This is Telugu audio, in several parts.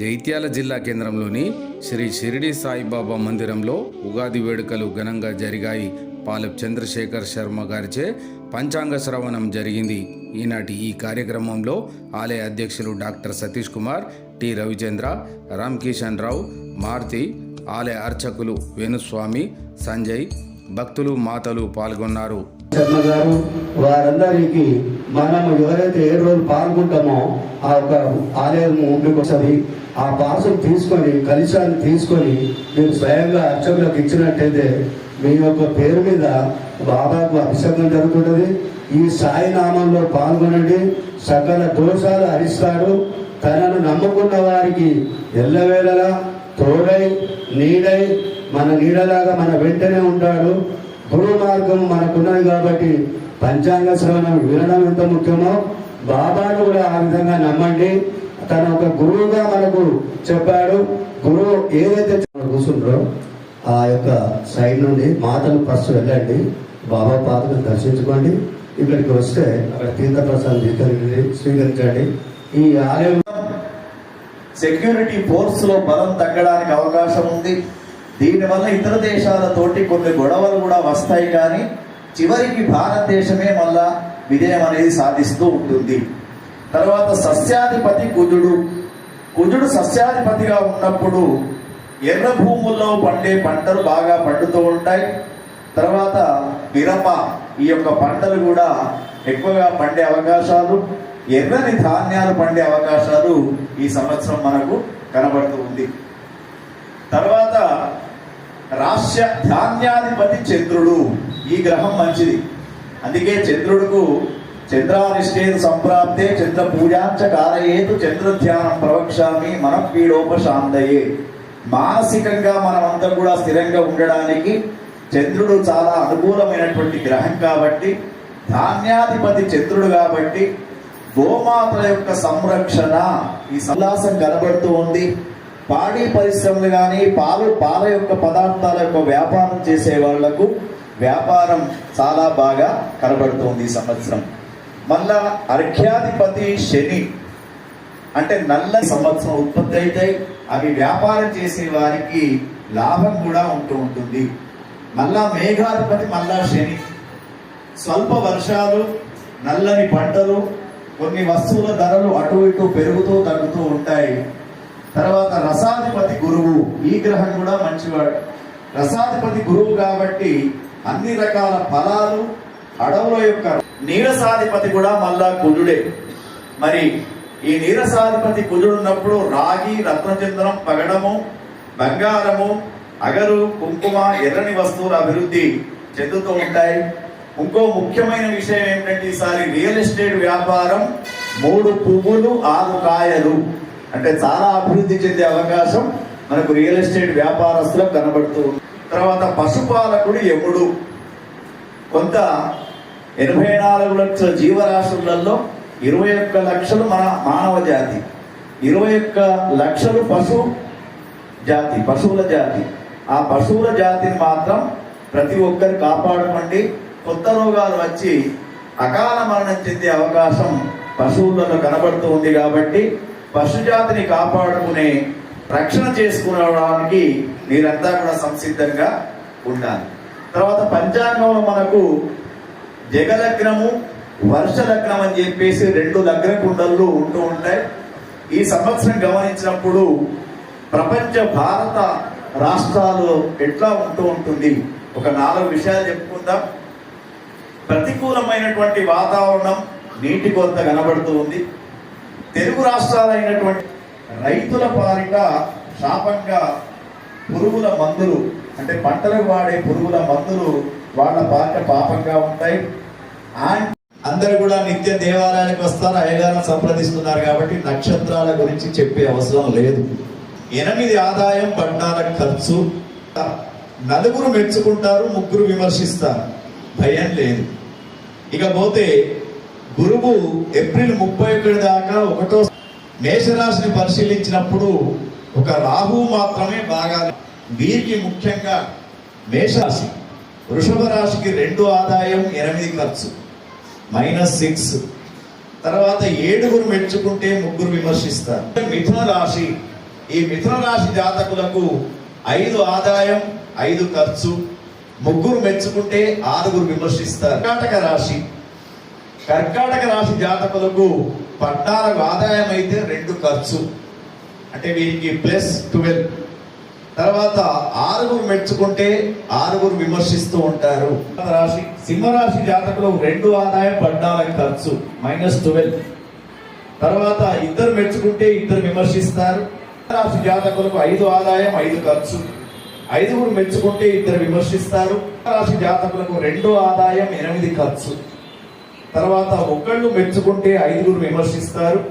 జైత్యాల జిల్లా కేంద్రంలోని శ్రీ షిరిడి సాయిబాబా మందిరంలో ఉగాది వేడుకలు ఘనంగా జరిగాయి. పాలప్ చంద్రశేఖర్ శర్మ గారిచే పంచాంగ శ్రవణం జరిగింది. ఈనాటి ఈ కార్యక్రమంలో ఆలయ అధ్యక్షులు డాక్టర్ సతీష్ కుమార్ టి రవిచంద్ర రామ్కిషన్ రావు మారుతి ఆలయ అర్చకులు వేణుస్వామి సంజయ్ భక్తులు మాతలు పాల్గొన్నారు. శర్మ గారు వారందరికీ మనం ఎవరైతే ఏడు రోజులు పాల్గొంటామో ఆ ఒక ఆలయం ముందుకు వస్తుంది ఆ పాసం తీసుకొని కలిశాన్ని తీసుకొని మీరు స్వయంగా అర్చకులకు ఇచ్చినట్టయితే మీ యొక్క పేరు మీద బాబాకు అభిషేకం జరుగుతుంటుంది. ఈ సాయి నామంలో పాల్గొనండి. సకల దోషాలు హరిస్తాడు తనను నమ్ముకున్న వారికి ఎల్లవేళలా తోడై నీడై మన నీడలాగా మన వెంటనే ఉంటాడు. గురువు మార్గం మనకున్నది కాబట్టి పంచాంగ శ్రవణం వినడం ఎంత ముఖ్యమో బాబాను కూడా ఆ విధంగా నమ్మండి. తన ఒక గురువుగా మనకు చెప్పాడు. గురువు ఏదైతే కూర్చుంటారో ఆ యొక్క సైడ్ నుండి మాతలు ఫస్ట్ వెళ్ళండి. బాబా పాదను దర్శించుకోండి. ఇక్కడికి వస్తే అక్కడ తీర్థ స్వీకరించండి స్వీకరించండి. ఈ ఆలయం సెక్యూరిటీ ఫోర్స్లో బలం తగ్గడానికి అవకాశం ఉంది. దీనివల్ల ఇతర దేశాలతోటి కొన్ని గొడవలు కూడా వస్తాయి కానీ చివరికి భారతదేశమే మళ్ళా విజయం అనేది సాధిస్తూ ఉంటుంది. తర్వాత సస్యాధిపతి కుజుడు. కుజుడు సస్యాధిపతిగా ఉన్నప్పుడు ఎర్ర భూముల్లో పండే పంటలు బాగా పండుతూ ఉంటాయి. తర్వాత మిరప ఈ యొక్క పంటలు కూడా ఎక్కువగా పండే అవకాశాలు ఎర్రని ధాన్యాలు పండే అవకాశాలు ఈ సంవత్సరం మనకు కనబడుతూ ఉంది. తర్వాత రాష్ట్ర ధాన్యాధిపతి చంద్రుడు. ఈ గ్రహం మంచిది. అందుకే చంద్రుడుకు చంద్రానిష్టేతు సంప్రాప్తే చంద్ర పూజాంచ కారయేతు చంద్ర ధ్యానం ప్రవక్షామి మన పీడోపశాంతయే మానసికంగా మనమంతా కూడా స్థిరంగా ఉండడానికి చంద్రుడు చాలా అనుకూలమైనటువంటి గ్రహం కాబట్టి ధాన్యాధిపతి చంద్రుడు కాబట్టి గోమాతల యొక్క సంరక్షణ ఈ ఉల్లాసం కనబడుతూ ఉంది. పాడి పరిశ్రమలు కానీ పాలు పాల యొక్క పదార్థాల యొక్క వ్యాపారం చేసే వాళ్ళకు వ్యాపారం చాలా బాగా కనబడుతుంది ఈ సంవత్సరం. మళ్ళా అర్ఘ్యాధిపతి శని అంటే నల్ల సంవత్సరం ఉత్పత్తి అవుతాయి అవి వ్యాపారం చేసే వారికి లాభం కూడా ఉంటూ ఉంటుంది. మళ్ళా మేఘాధిపతి మళ్ళా శని. స్వల్ప వర్షాలు నల్లని పంటలు కొన్ని వస్తువుల ధరలు అటు ఇటు పెరుగుతూ తగ్గుతూ ఉంటాయి. తర్వాత రసాధిపతి గురువు ఈ గ్రహం కూడా మంచివాడు. రసాధిపతి గురువు కాబట్టి అన్ని రకాల ఫలాలు అడవుల యొక్క నీరసాధిపతి కూడా మళ్ళా కుజుడే. మరి ఈ నీరసాధిపతి కుజుడు ఉన్నప్పుడు రాగి రత్నచంద్రం పగడము బంగారము అగరు కుంకుమ ఎర్రని వస్తువుల అభివృద్ధి చెందుతూ ఉంటాయి. ఇంకో ముఖ్యమైన విషయం ఏంటంటే ఈసారి రియల్ ఎస్టేట్ వ్యాపారం మూడు పువ్వులు ఆరు కాయలు. అంటే చాలా అభివృద్ధి చెందే అవకాశం మనకు రియల్ ఎస్టేట్ వ్యాపారస్తులకు కనబడుతూ ఉంది. తర్వాత పశుపాలకుడు యముడు కొంత ఎనభై నాలుగు లక్షల జీవరాశులలో ఇరవై ఒక్క లక్షలు మన మానవ జాతి. ఇరవై ఒక్క లక్షలు పశు జాతి పశువుల జాతి. ఆ పశువుల జాతిని మాత్రం ప్రతి ఒక్కరు కాపాడమండి కొత్త రోగాలు వచ్చి అకాల మరణం చెందే అవకాశం పశువులలో కనబడుతూ ఉంది కాబట్టి పశుజాతిని కాపాడుకునే రక్షణ చేసుకోవడానికి మీరంతా కూడా సంసిద్ధంగా ఉండాలి. తర్వాత పంచాంగంలో మనకు జగలగ్నము వర్ష లగ్నం అని చెప్పేసి రెండు లగ్న కుండలు ఉంటూ ఉంటాయి. ఈ సంవత్సరం గమనించినప్పుడు ప్రపంచ భారత రాష్ట్రాలు ఎట్లా ఉంటూ ఉంటుంది? ఒక నాలుగు విషయాలు చెప్పుకుందాం. ప్రతికూలమైనటువంటి వాతావరణం నీటి కొరత కనబడుతూ ఉంది. తెలుగు రాష్ట్రాలైనటువంటి రైతుల పాలిట శాపంగా పురుగుల మందులు అంటే పంటలకు వాడే పురుగుల మందులు వాళ్ళ పాలిట పాపంగా ఉంటాయి. అండ్ అందరు కూడా నిత్య దేవాలయానికి వస్తారు అయ్యగారం సంప్రదిస్తున్నారు కాబట్టి నక్షత్రాల గురించి చెప్పే అవసరం లేదు. ఎనిమిది ఆదాయం పడ్డాల ఖర్చు. నలుగురు మెచ్చుకుంటారు ముగ్గురు విమర్శిస్తారు. భయం లేదు. ఇకపోతే గురువు ఏప్రిల్ ముప్పై ఒకటి దాకా ఒకటో మేషరాశిని పరిశీలించినప్పుడు ఒక రాహు మాత్రమే బాగా వీరికి ముఖ్యంగా మేషరాశి. వృషభ రాశికి రెండు ఆదాయం ఎనిమిది ఖర్చు మైనస్ సిక్స్. తర్వాత ఏడుగురు మెచ్చుకుంటే ముగ్గురు విమర్శిస్తారు. మిథున రాశి. ఈ మిథున రాశి జాతకులకు ఐదు ఆదాయం ఐదు ఖర్చు ముగ్గురు మెచ్చుకుంటే ఆరుగురు విమర్శిస్తారు. కర్ణాటక రాశి. కర్కాటక రాశి జాతకులకు పట్టాలకు ఆదాయం అయితే రెండు ఖర్చు. అంటే వీరికి ప్లస్ ట్వెల్వ్. తర్వాత ఆరుగురు మెచ్చుకుంటే ఆరుగురు విమర్శిస్తూ ఉంటారు. రాశి సింహరాశి జాతకులు రెండు ఆదాయం పద్నాలుగు ఖర్చు మైనస్ ట్వెల్వ్. తర్వాత ఇద్దరు మెచ్చుకుంటే ఇద్దరు విమర్శిస్తారు. రాశి జాతకులకు ఐదు ఆదాయం ఐదు ఖర్చు. ఐదుగురు మెచ్చుకుంటే ఇద్దరు విమర్శిస్తారు. రాశి జాతకులకు రెండు ఆదాయం ఎనిమిది ఖర్చు. తర్వాత ఒకళ్ళు మెచ్చుకుంటే ఐదుగురు విమర్శిస్తారు.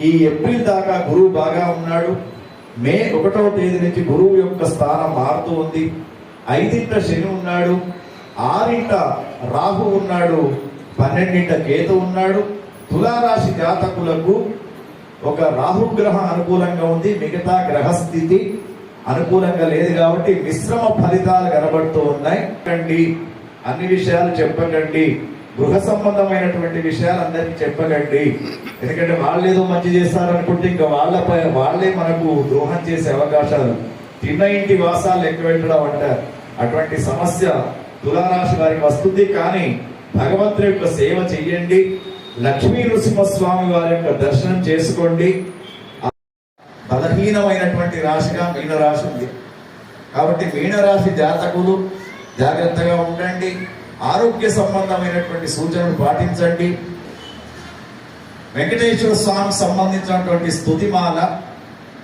ఈ ఏప్రిల్ దాకా గురువు బాగా ఉన్నాడు. మే ఒకటవ తేదీ నుంచి గురువు యొక్క స్థానం మారుతూ ఉంది. ఐదింట శని ఉన్నాడు. ఆరింట రాహు ఉన్నాడు. పన్నెండింట కేతు ఉన్నాడు. తులారాశి జాతకులకు ఒక రాహుగ్రహం అనుకూలంగా ఉంది. మిగతా గ్రహస్థితి అనుకూలంగా లేదు కాబట్టి మిశ్రమ ఫలితాలు కనబడుతూ ఉన్నాయి. అన్ని విషయాలు చెప్పకండి. గృహ సంబంధమైనటువంటి విషయాలు అందరికీ చెప్పకండి. ఎందుకంటే వాళ్ళు ఏదో మంచి చేస్తారనుకుంటే ఇంకా వాళ్ళపై వాళ్ళే మనకు ద్రోహం చేసే అవకాశాలు. తిన్న ఇంటి వాసాలు ఎక్కువ పెట్టడం అంటారు అటువంటి సమస్య తులారాశి వారికి వస్తుంది. కానీ భగవంతుని యొక్క సేవ చెయ్యండి. లక్ష్మీ నృసింహస్వామి వారి యొక్క దర్శనం చేసుకోండి. బలహీనమైనటువంటి రాశిగా మీనరాశి ఉంది. కాబట్టి మీనరాశి జాతకులు జాగ్రత్తగా ఉండండి. ఆరోగ్య సంబంధమైనటువంటి సూచనలు పాటించండి. వెంకటేశ్వర స్వామికి సంబంధించినటువంటి స్థుతిమాల